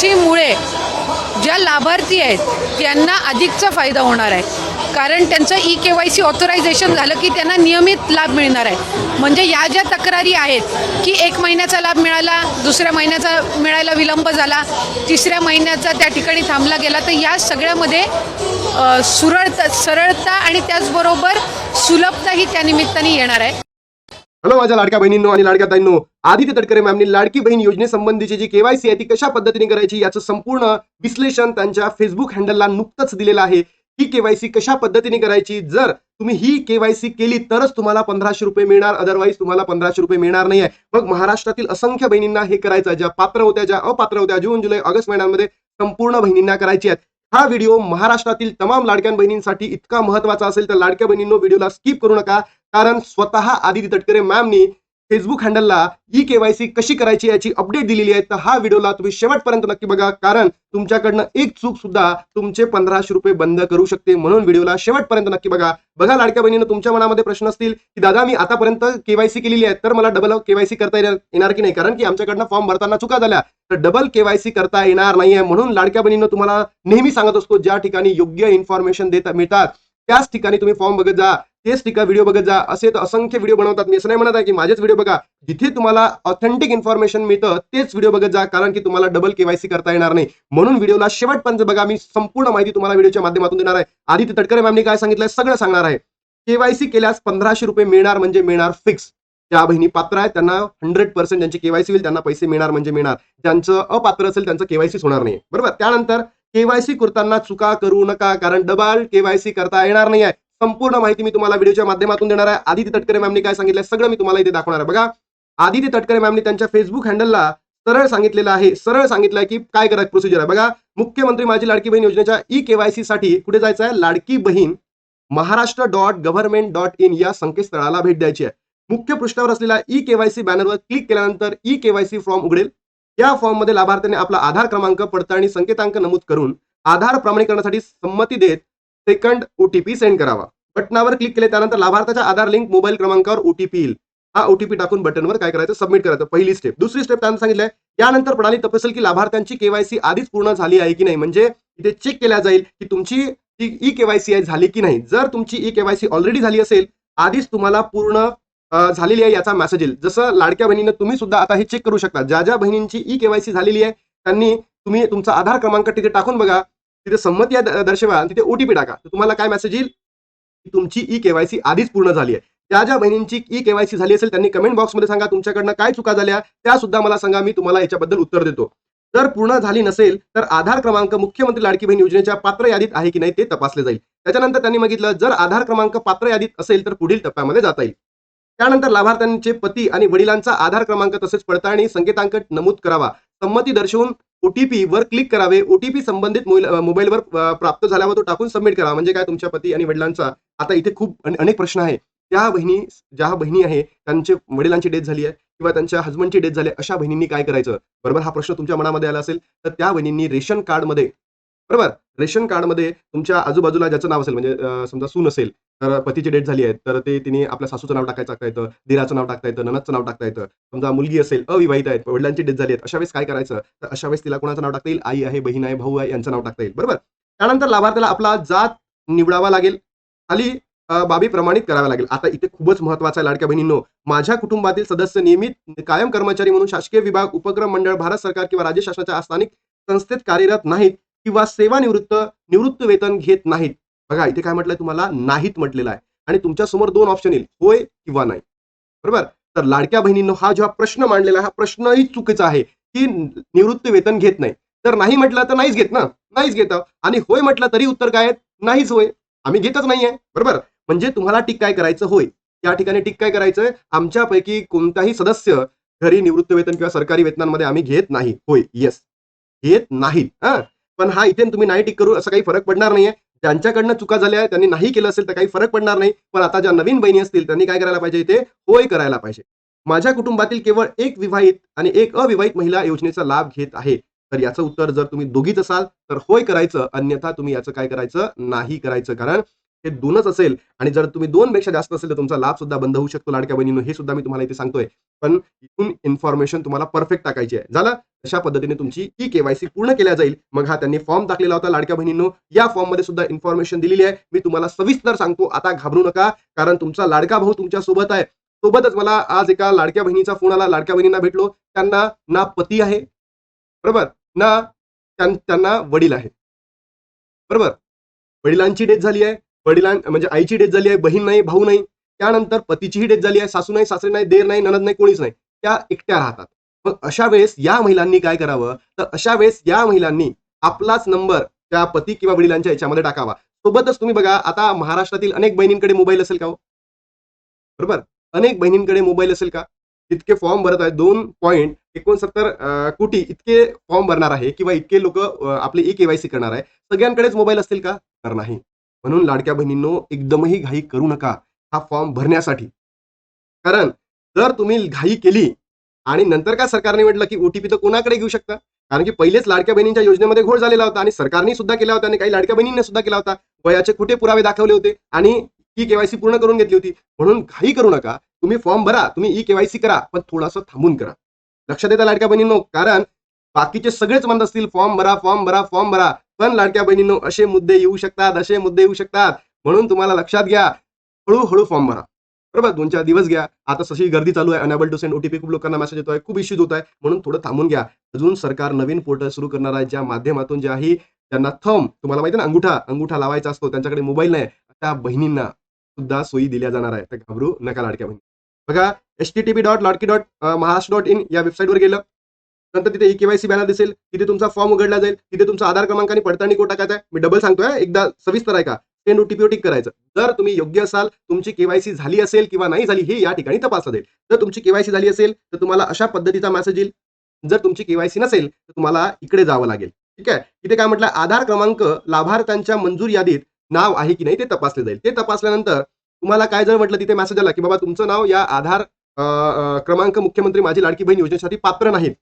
केवायसीमुळे ज्या लाभार्थी आहेत त्यांना अधिकचा फायदा होणार आहे. कारण त्यांचं E K Y C authorization झालं की त्यांना नियमित लाभ मिळणार आहे. म्हणजे या ज्या तक्रारी आहेत की एक महिन्याचा लाभ मिळाला दुसऱ्या महिन्याचा मिळायला विलंब झाला तिसऱ्या महिन्याचा त्या ठिकाणी थांबला गेला तर या सगळ्यामध्ये सुरळता सरळता आणि त्याचबरोबर सुलभता ही त्या निमित्ताने येणार आहे. हॅलो माझ्या लाडक्या बहिणींनो आणि लाडक्या ताईंनो आदित्य तटकरे मॅमनी लाडकी बहीण योजनेसंबंधीची जी केवायसी आहे ती कशा पद्धतीने करायची याचं संपूर्ण विश्लेषण त्यांच्या फेसबुक हँडलला नुकतंच दिलेलं आहे. ही केवायसी कशा पद्धतीने करायची? जर तुम्ही ही केवायसी केली तरच तुम्हाला पंधराशे रुपये मिळणार अदरवाईज तुम्हाला पंधराशे रुपये मिळणार नाही मग महाराष्ट्रातील असंख्य बहिणींना हे करायचं ज्या पात्र होत्या ज्या अपात्र होत्या जून जुलै ऑगस्ट महिन्यांमध्ये संपूर्ण बहिणींना करायची आहेत. हा व्हिडिओ महाराष्ट्रातील तमाम लाडक्या बहिणींसाठी इतका महत्त्वाचा असेल तर लाडक्या बहिणींनो व्हिडिओला स्किप करू नका. कारण स्वतः आदिती तटकरे मॅमनी फेसबुक हँडलला ई केवायसी कशी करायची याची अपडेट दिलेली आहे. तर हा व्हिडिओला तुम्ही शेवटपर्यंत नक्की बघा. कारण तुमच्याकडनं एक चूक सुद्धा तुमचे पंधराशे रुपये बंद करू शकते म्हणून व्हिडिओला शेवटपर्यंत नक्की बघा. बघा लाडक्या बहिणीनं तुमच्या मनामध्ये प्रश्न असतील की दादा मी आतापर्यंत केवायसी केलेली आहे तर मला डबल केवायसी करता येणार येणार की नाही? कारण की आमच्याकडनं फॉर्म भरताना चुका झाल्या. तर डबल केवायसी करता येणार नाहीये. म्हणून लाडक्या बहिणीनं तुम्हाला नेहमी सांगत असतो ज्या ठिकाणी योग्य इन्फॉर्मेशन देता मिळतात त्याच ठिकाणी तुम्ही फॉर्म बघत जा तेच ठिकाण व्हिडिओ बघत जा असे तर असंख्य व्हिडिओ बनवतात. मी असं नाही म्हणत आहे की माझेच व्हिडिओ बघा. जिथे तुम्हाला ऑथेंटिक इन्फॉर्मेशन मिळतं तेच व्हिडिओ बघत जा कारण की तुम्हाला डबल केवायसी करता येणार नाही. म्हणून व्हिडिओला शेवटपर्यंत बघा मी संपूर्ण माहिती तुम्हाला व्हिडिओच्या माध्यमातून देणार आहे. आदित्य तटकरे मॅमने काय सांगितलंय? सगळं सांगणार आहे. केवायसी केल्यास पंधराशे रुपये मिळणार म्हणजे मिळणार फिक्स ज्या बहिणी पात्र आहेत त्यांना हंड्रेड पर्सेंट ज्यांची केवायसी होईल त्यांना पैसे मिळणार म्हणजे मिळणार. ज्यांचं अपात्र असेल त्यांचं केवायसीच होणार नाही. बरोबर? त्यानंतर केवायसी करताना चुका करू नका कारण डबल केवायसी करता येणार नाही आहे संपूर्ण माहिती मी तुम्हाला व्हिडिओच्या माध्यमातून देणार आहे. आदिती तटकरे मॅमने काय सांगितलं सगळं मी तुम्हाला इथे दाखवणार आहे. बघा आदिती तटकरे मॅमने त्यांच्या फेसबुक हँडलला सरळ सांगितलेलं आहे. सरळ सांगितलं आहे की काय करायचं प्रोसिजर आहे. बघा मुख्यमंत्री माझी लाडकी बहीण योजनेच्या ई केवायसी साठी कुठे जायचं आहे Ladki Bahin Maharashtra dot government dot in या संकेतस्थळाला भेट द्यायची आहे. मुख्य पृष्ठावर असलेल्या ई केवायसी बॅनरवर क्लिक केल्यानंतर ई केवायसी फॉर्म उघडेल. या फॉर्ममध्ये लाभार्थ्याने आपला आधार क्रमांक पडताळणी संकेतांक नमूद करून आधार प्रमाणीकरणासाठी संमती देत सेकंड ओटीपी सेंड करावा. बटनावर क्लिक केले त्यानंतर लाभार्थ्याचा आधार लिंक मोबाईल क्रमांकावर ओटीपी येईल. हा ओटीपी टाकून बटनवर काय करायचं? सबमिट करायचं. पहिली स्टेप दुसरी स्टेप त्यानं सांगितलंय यानंतर प्रणाली तपासेल की लाभार्थ्यांची केवायसी आधीच पूर्ण झाली आहे की नाही? म्हणजे इथे चेक केल्या जाईल की तुमची ई केवायसी आहे झाली की नाही? जर तुमची ई केवायसी ऑलरेडी झाली असेल आधीच तुम्हाला पूर्ण झालेली आहे याचा मेसेज येईल. जसं लाडक्या बहिणीनं तुम्ही सुद्धा आता हे चेक करू शकता. ज्या ज्या बहिणींची ई केवायसी झालेली आहे त्यांनी तुम्ही तुमचा आधार क्रमांक तिथे टाकून बघा. तिथे संमती दर्शवा तिथे ओटीपी टाका. तर तुम्हाला काय मेसेज येईल? की तुमची ई केवायसी आधीच पूर्ण झाली आहे. ज्या ज्या बहिणींची ई केवायसी झाली असेल त्यांनी कमेंट बॉक्समध्ये सांगा तुमच्याकडनं काय चुका झाल्या. त्या सुद्धा मला सांगा मी तुम्हाला याच्याबद्दल उत्तर देतो. जर पूर्ण झाली नसेल तर आधार क्रमांक मुख्यमंत्री लाडकी बहीण योजनेच्या पात्र यादीत आहे की नाही ते तपासले जाईल. त्याच्यानंतर त्यांनी मागितलं जर आधार क्रमांक पात्र यादीत असेल तर पुढील टप्प्यामध्ये जाता येईल. त्यानंतर लाभार्थ्यांचे पती आणि वडिलांचा आधार क्रमांक तसेच पडताळणी संकेतांक नमूद करावा. संमती दर्शवून ओटीपी वर क्लिक करावे. ओटीपी संबंधित मोबाईल- मोबाईलवर प्राप्त झाल्यावर तो टाकून सबमिट करावा. म्हणजे काय? तुमच्या पती आणि वडिलांचा आता इथे खूप अनेक प्रश्न आहे. त्या बहिणी ज्या बहिणी आहे त्यांचे वडिलांची डेथ झाली आहे किंवा त्यांच्या हजबंडची डेथ झाली आहे, अशा बहिणींनी काय करायचं? बरोबर? हा प्रश्न तुमच्या मनामध्ये आला असेल. तर त्या बहिणींनी रेशन कार्डमध्ये बरोबर? रेशन कार्डमध्ये तुमच्या आजूबाजूला ज्याचं नाव असेल म्हणजे समजा सून असेल तर पतीची डेट झाली आहे तर ते तिने आपल्या सासूचं नाव टाकायचं येतं दिराचं नाव टाकता येतं ननदचं नाव टाकता येतं. समजा मुलगी असेल अविवाहित आहेत वडिलांची डेट झाली आहे अशा वेळेस काय करायचं? तर अशा वेळेस तिला कोणाचं नाव टाकता येईल? आई आहे बहीण आहे भाऊ आहे यांचं नाव टाकता येईल. बरोबर? त्यानंतर लाभार्थ्याला आपला जात निवडावा लागेल. खाली बाबी प्रमाणित कराव्या लागेल. आता इथे खूपच महत्त्वाचा आहे लाडक्या बहिणींनो. माझ्या कुटुंबातील सदस्य नियमित कायम कर्मचारी म्हणून शासकीय विभाग उपक्रम मंडळ भारत सरकार किंवा राज्य शासनाच्या स्थानिक संस्थेत कार्यरत नाहीत. किंवा सेवानिवृत्त निवृत्त वेतन घेत नाहीत. बघा इथे काय म्हटलंय तुम्हाला? नाहीत म्हटलेलं आहे. आणि तुमच्यासमोर दोन ऑप्शन येईल होय किंवा नाही. बरोबर? तर लाडक्या बहिणींनो हा जेव्हा प्रश्न मांडलेला हा प्रश्नही चुकीचा आहे की निवृत्त वेतन घेत नाही. तर नाही म्हटलं तर नाहीच घेत ना? नाहीच घेत. आणि होय म्हटलं तरी उत्तर काय नाहीच होय. आम्ही घेतच नाहीये. बरोबर? म्हणजे तुम्हाला टिक काय करायचं? होय. या ठिकाणी टिक काय करायचं आमच्यापैकी कोणताही सदस्य घरी निवृत्त वेतन किंवा सरकारी वेतनांमध्ये आम्ही घेत नाही. होय. येस घेत नाहीत. हा. पण हा इथे तुम्ही नाही टिक करू असं काही फरक पडणार नाहीये. ज्यांच्याकडनं चुका झाल्या आहेत, त्यांनी नाही केलं असेल तर काही फरक पडणार नाही. पण आता ज्या नवीन बहिणी असतील त्यांनी काय करायला पाहिजे इथे? होय करायला पाहिजे. माझ्या कुटुंबातील केवळ एक विवाहित आणि एक अविवाहित महिला योजनेचा लाभ घेत आहे. तर याचं उत्तर जर तुम्ही दोघीच असाल तर होय करायचं. अन्यथा तुम्ही याचं काय करायचं? नाही करायचं. कारण हे दोनच असेल आणि जर तुम्ही दोन पेक्षा जास्त असेल तर तुमचा लाभ सुद्धा बंद होऊ शकतो. लाडक्या बहिणीनं हे सुद्धा मी तुम्हाला इथे सांगतोय. पण इथून इन्फॉर्मेशन तुम्हाला परफेक्ट टाकायची आहे. झालं? अशा पद्धतीने तुमची ई केवायसी पूर्ण केल्या जाईल मग हा त्यांनी फॉर्म टाकलेला होता लाडक्या बहिणींनो. या फॉर्ममध्ये सुद्धा इन्फॉर्मेशन दिलेली आहे. मी तुम्हाला सविस्तर सांगतो आता घाबरू नका कारण तुमचा लाडका भाऊ तुमच्यासोबत आहे. सोबतच मला आज एका लाडक्या बहिणीचा फोन आला. लाडक्या बहिणींना भेटलो. त्यांना ना पती आहे बरोबर? ना त्यांना वडील आहे बरोबर? वडिलांची डेथ झाली आहे. वडिलां म्हणजे आईची डेथ झाली आहे बहीण नाही भाऊ नाही. त्यानंतर पतीचीही डेथ झाली आहे सासू नाही सासरे नाही देर नाही ननद नाही कोणीच नाही. त्या एकट्या राहतात. मग अशा वेळेस या महिलांनी काय करावं? तर अशा वेळेस या महिलांनी आपलाच नंबर त्या पती किंवा वडिलांच्या याच्यामध्ये टाकावा. सोबतच तुम्ही बघा आता महाराष्ट्रातील अनेक बहिणींकडे मोबाईल असेल का हो? बरोबर? अनेक बहिणींकडे मोबाईल असेल का? इतके फॉर्म भरत आहेत दोन पॉईंट एकोणसत्तर कोटी इतके फॉर्म भरणार आहे किंवा इतके लोक आपले ई केवायसी करणार आहे. सगळ्यांकडेच मोबाईल असतील का? तर नाही. म्हणून लाडक्या बहिणींनो एकदमही घाई करू नका हा फॉर्म भरण्यासाठी. कारण जर तुम्ही घाई केली आणि नंतर का सरकारने म्हटलं की ओटीपी तर कोणाकडे घेऊ शकता? कारण की पहिलेच लाडक्या बहिणींच्या योजनेमध्ये घोळ झालेला होता आणि सरकारने सुद्धा केला होता आणि काही लाडक्या बहिणींनी सुद्धा केला होता. वयाचे कुठे पुरावे दाखवले होते आणि ई केवायसी पूर्ण करून घेतली होती. म्हणून घाई करू नका. तुम्ही फॉर्म भरा तुम्ही ई केवायसी करा पण थोडासा थांबून करा. लक्षात येतं लाडक्या बहिणींनो कारण बाकीचे सगळेच म्हणत असतील फॉर्म भरा फॉर्म भरा फॉर्म भरा. पण लाडक्या बहिणींनो असे मुद्दे येऊ शकतात असे मुद्दे येऊ शकतात. म्हणून तुम्हाला लक्षात घ्या हळूहळू फॉर्म भरा. बरोबर दोन चार दिवस घ्या. आता तशी गर्दी चालू आहे अनेबल टू सेंड ओटीपी खूप लोकांना मेसेज येतोय खूप इश्यूज होत आहे म्हणून थोडं थांबून घ्या. अजून सरकार नवीन पोर्टल सुरू करणार आहे ज्या माध्यमातून ज्याही त्यांना थम तुम्हाला माहिती ना अंगुठा अंगुठा लावायचा असतो त्यांच्याकडे मोबाईल नाही. त्या बहिणींना सुद्धा सोयी दिल्या जाणार आहे तर घाबरू नका लाडक्या बहिणी. बघा H T T P dot Ladki dot Maharashtra dot in या वेबसाईटवर गेलं. नंतर तिथे ई केवायसी बॅनर दिसेल. तिथे तुमचा फॉर्म उघडला जाईल. तिथे तुमचा आधार क्रमांक आणि पडताळणी कोड टाकायचा आहे मी डबल सांगतोय एकदा सविस्तर आहे का ते ओटीपी करायचं. जर तुम्ही योग्य असाल तुमची केवायसी झाली असेल किंवा नाही झाली हे या ठिकाणी तपासलं जाईल. जर तुमची केवायसी झाली असेल तर तुम्हाला अशा पद्धतीचा मेसेज येईल. जर तुमची केवायसी नसेल तर तुम्हाला इकडे जावं लागेल. ठीक आहे? इथे काय म्हटलं? आधार क्रमांक लाभार्थ्यांच्या मंजूर यादीत नाव आहे की नाही ते तपासले जाईल. ते तपासल्यानंतर तुम्हाला काय जर म्हटलं तिथे मेसेज आला की बाबा तुमचं नाव या आधार क्रमांक मुख्यमंत्री माझी लाडकी बहीण योजनेसाठी पात्र नाहीत.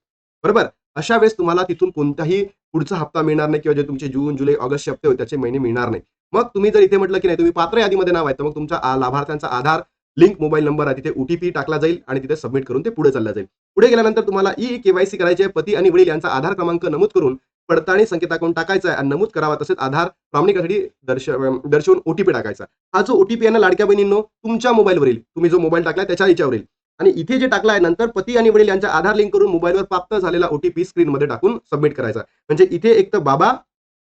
बरोबर? अशा वेळेस तुम्हाला तिथून कोणताही पुढचा हप्ता मिळणार नाही किंवा जे तुमचे जून जुलै ऑगस्ट हप्ते होते त्याचे महिने मिळणार नाही मग तुम्ही जर इथे म्हटलं की नाही तुम्ही पात्र यादीमध्ये नाव आहे तर मग तुमचा लाभार्थ्यांचा आधार लिंक मोबाईल नंबर आहे तिथे ओटीपी टाकला जाईल आणि तिथे सबमिट करून ते पुढे चालला जाईल. पुढे गेल्यानंतर तुम्हाला ई केवायसी करायचे आहे. पती आणि वडील यांचा आधार क्रमांक नमूद करून पडताळणी संकेताकडून टाकायचा आहे आणि नमूद करावा तसेच आधार प्रामाणिकासाठी दर्श दर्शवून ओटीपी टाकायचा हा जो ओटीपी आहे ना लाडक्या बहिणींनो तुमच्या मोबाईलवरील तुम्ही जो मोबाईल टाकलाय त्याच्या याच्यावरील. आणि इथे जे टाकलाय नंतर पती आणि वडील यांचा आधार लिंक करून मोबाईलवर प्राप्त झालेला ओटीपी स्क्रीनमध्ये टाकून सबमिट करायचा म्हणजे इथे एक तर बाबा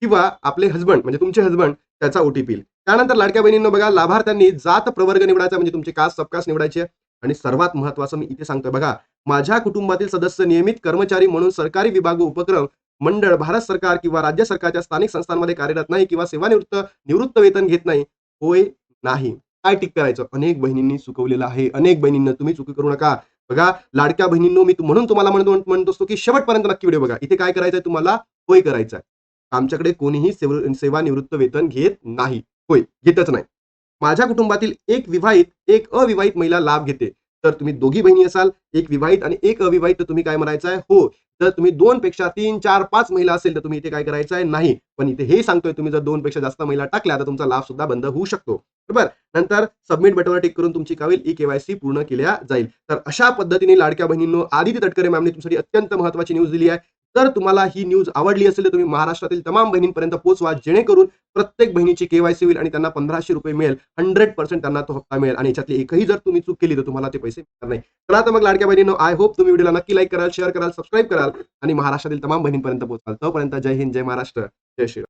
किंवा आपले हजबंड म्हणजे तुमचे हजबंड त्याचा ओटीपी त्यानंतर लाडक्या बहिणींनो बघा लाभार्थ्यांनी जात प्रवर्ग निवडायचा म्हणजे तुमची कास्ट सबकास्ट निवडायची. आणि सर्वात महत्वाचं मी इथे सांगतोय बघा माझ्या कुटुंबातील सदस्य नियमित कर्मचारी म्हणून सरकारी विभाग उपक्रम मंडळ भारत सरकार किंवा राज्य सरकारच्या स्थानिक संस्थांमध्ये कार्यरत नाही किंवा सेवानिवृत्त निवृत्त वेतन घेत नाही होय नाही. काय टिक करायचं? अनेक बहिणींनी चुकवलेलं आहे. अनेक बहिणींना तुम्ही चुकी करू नका. बघा लाडक्या बहिणींनो मी म्हणून तुम्हाला म्हणतो म्हणत असतो की शेवटपर्यंत नक्की व्हिडिओ बघा. इथे काय करायचंय तुम्हाला? होय करायचं आमच्याकडे कोणीही सेव- सेवानिवृत्त वेतन घेत नाही. होय घेतच नाही. माझ्या कुटुंबातील एक विवाहित एक अविवाहित महिला लाभ घेते. तर तुम्ही दोघी बहिणी असाल एक विवाहित आणि एक अविवाहित तर तुम्ही काय म्हणायचं आहे? हो तर तुम्ही दोन पेक्षा तीन चार पाच महिला असेल तर तुम्ही इथे काय करायचं आहे नाही. पण इथे हे सांगतोय तुम्ही जर दोन पेक्षा जास्त महिला टाकल्या तर तुमचा लाभ सुद्धा बंद होऊ शकतो. बरोबर? नंतर सबमिट बटनवर टिक करून तुमची कावेल ई केवायसी पूर्ण केल्या जाईल. तर अशा पद्धतीने लाडक्या बहिणींनो आदित्य तटकरे मॅमने तुमच्यासाठी अत्यंत महत्वाची न्यूज दिली आहे. जर तुम्हाला ही न्यूज आवडली असेल तर तुम्ही महाराष्ट्रातील तमाम बहिणींपर्यंत पोहोचवा जेणेकरून प्रत्येक बहिणीची केवायसी होईल आणि त्यांना पंधराशे रुपये मिळेल. हंड्रेड पर्सेंट त्यांना तो हप्ता मिळेल. आणि याच्यातली एकही जर तुम्ही चूक केली तर तुम्हाला ते पैसे मिळणार नाही. तर आता मग लाडक्या बहिणींनो आय होप तुम्ही व्हिडिओला नक्की लाईक कराल शेअर कराल सबस्क्राईब कराल. आणि महाराष्ट्रातील तमाम बहिणींपर्यंत पोहोचाल. तोपर्यंत जय हिंद जय महाराष्ट्र जय श्रीराम.